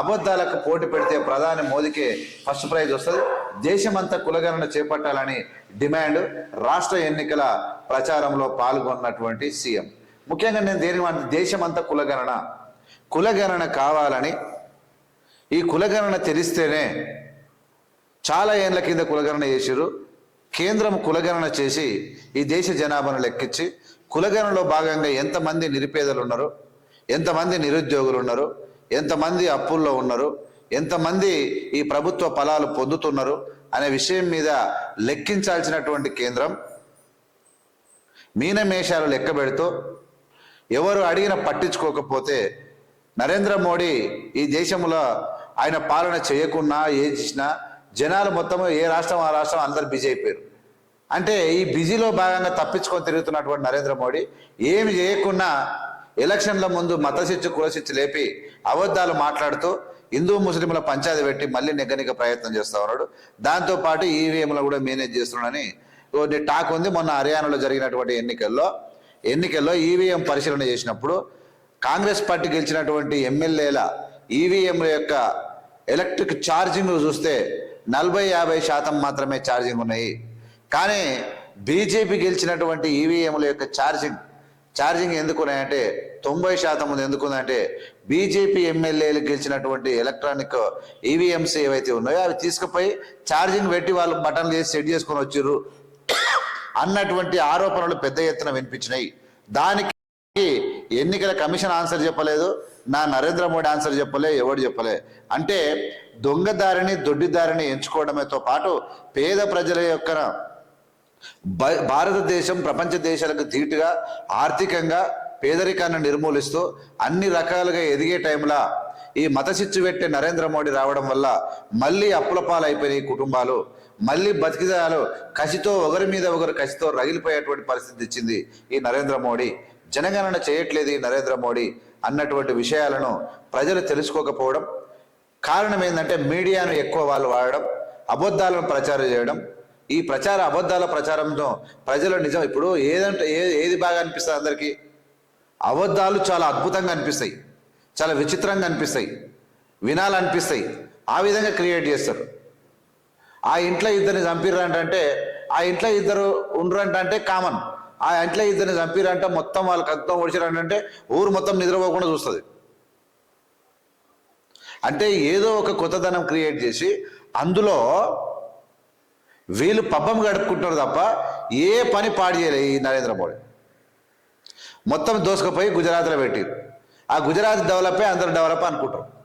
అబద్ధాలకు పోటీ పెడితే ప్రధాని మోదీకి ఫస్ట్ ప్రైజ్ వస్తుంది. దేశమంతా కులగణన చేపట్టాలని డిమాండ్ రాష్ట్ర ఎన్నికల ప్రచారంలో పాల్గొన్నటువంటి సీఎం. ముఖ్యంగా నేను దేని దేశమంతా కులగణన. కులగణన కావాలని ఈ కులగణన తెలిస్తేనే చాలా ఏండ్ల కింద కులగణన చేసిరు కేంద్రం కులగణన చేసి ఈ దేశ జనాభాను లెక్కించి కులగణనలో భాగంగా ఎంతమంది నిరుపేదలు ఉన్నారు? ఎంతమంది నిరుద్యోగులు ఉన్నారు? ఎంతమంది అప్పుల్లో ఉన్నారు? ఎంతమంది ఈ ప్రభుత్వ ఫలాలు పొందుతున్నారు? అనే విషయం మీద లెక్కించాల్సినటువంటి కేంద్రం మీనమేషాలు లెక్క పెడుతూ ఎవరు అడిగిన పట్టించుకోకపోతే నరేంద్ర మోడీ ఈ దేశంలో ఆయన పాలన చేయకున్నా ఏం చేసినా జనాలు మొత్తం ఏ రాష్ట్రం ఆ రాష్ట్రం అందరు బిజీ అయిపోయారు. అంటే ఈ బిజీలో భాగంగా తప్పించుకొని తిరుగుతున్నటువంటి నరేంద్ర మోడీ ఏమి చేయకున్నా ఎలక్షన్ల ముందు మతశిచ్చు కులశిచ్చు లేపి అబద్ధాలు మాట్లాడుతూ హిందూ ముస్లింల పంచాయతీ పెట్టి మళ్ళీ నెగ్గనిక ప్రయత్నం చేస్తా ఉన్నాడు. దాంతోపాటు ఈవీఎంలు కూడా మేనేజ్ చేస్తున్నాడని కొన్ని టాక్ ఉంది. మొన్న హర్యానాలో జరిగినటువంటి ఎన్నికల్లో ఎన్నికల్లో ఈవీఎం పరిశీలన చేసినప్పుడు కాంగ్రెస్ పార్టీ గెలిచినటువంటి ఎమ్మెల్యేల ఈవీఎంల యొక్క ఎలక్ట్రిక్ ఛార్జింగ్ చూస్తే నలభై యాభై శాతం మాత్రమే ఛార్జింగ్ ఉన్నాయి. కానీ బీజేపీ గెలిచినటువంటి ఈవీఎంల యొక్క ఛార్జింగ్ ఛార్జింగ్ ఎందుకు ఉన్నాయంటే తొంభై శాతం ఉంది. ఎందుకు బీజేపీ ఎమ్మెల్యేలు గెలిచినటువంటి ఎలక్ట్రానిక్ ఈవీఎంస్ ఏవైతే ఉన్నాయో అవి తీసుకుపోయి ఛార్జింగ్ పెట్టి వాళ్ళు బటన్లు చేసి సెట్ చేసుకొని వచ్చారు అన్నటువంటి ఆరోపణలు పెద్ద ఎత్తున వినిపించినాయి. దానికి ఎన్నికల కమిషన్ ఆన్సర్ చెప్పలేదు. నా నరేంద్ర మోడీ ఆన్సర్ చెప్పలే ఎవడు చెప్పలే. అంటే దొంగదారిని దొడ్డిదారిని ఎంచుకోవడమేతో పాటు పేద ప్రజల యొక్క భారతదేశం ప్రపంచ దేశాలకు ధీటుగా ఆర్థికంగా పేదరికాన్ని నిర్మూలిస్తూ అన్ని రకాలుగా ఎదిగే టైంలో ఈ మతశిచ్చు పెట్టే నరేంద్ర మోడీ రావడం వల్ల మళ్ళీ అప్పుల పాలైపోయినాయి కుటుంబాలు. మళ్ళీ బతికిదాలు కసితో ఒకరి మీద ఒకరు కసితో రగిలిపోయేటువంటి పరిస్థితి ఇచ్చింది ఈ నరేంద్ర మోడీ. జనగణన చేయట్లేదు ఈ నరేంద్ర మోడీ అన్నటువంటి విషయాలను ప్రజలు తెలుసుకోకపోవడం. కారణం ఏంటంటే మీడియాను ఎక్కువ వాళ్ళు వాడడం అబద్ధాలను ప్రచారం చేయడం ఈ ప్రచార అబద్ధాల ప్రచారంతో ప్రజలు నిజం ఇప్పుడు ఏదంటే ఏ ఏది బాగా అనిపిస్తుంది అందరికీ? అబద్ధాలు చాలా అద్భుతంగా అనిపిస్తాయి. చాలా విచిత్రంగా అనిపిస్తాయి. వినాలనిపిస్తాయి. ఆ విధంగా క్రియేట్ చేస్తారు. ఆ ఇంట్లో ఇద్దరిని చంపిర్రంటే ఆ ఇంట్లో ఇద్దరు ఉండరంటే కామన్. ఆ ఇంట్లో ఇద్దరిని చంపిరంటే మొత్తం వాళ్ళకి అర్థం ఒడిచారంటే ఊరు మొత్తం నిద్రపోకుండా చూస్తుంది. అంటే ఏదో ఒక కొత్తదనం క్రియేట్ చేసి అందులో వీళ్ళు పబ్బం గడుపుకుంటున్నారు తప్ప ఏ పని పాడు చేయలే ఈ నరేంద్ర మోడీ. మొత్తం దోసుకుపోయి గుజరాత్లో పెట్టారు. ఆ గుజరాత్ డెవలప్ అందరూ డెవలప్ అనుకుంటారు.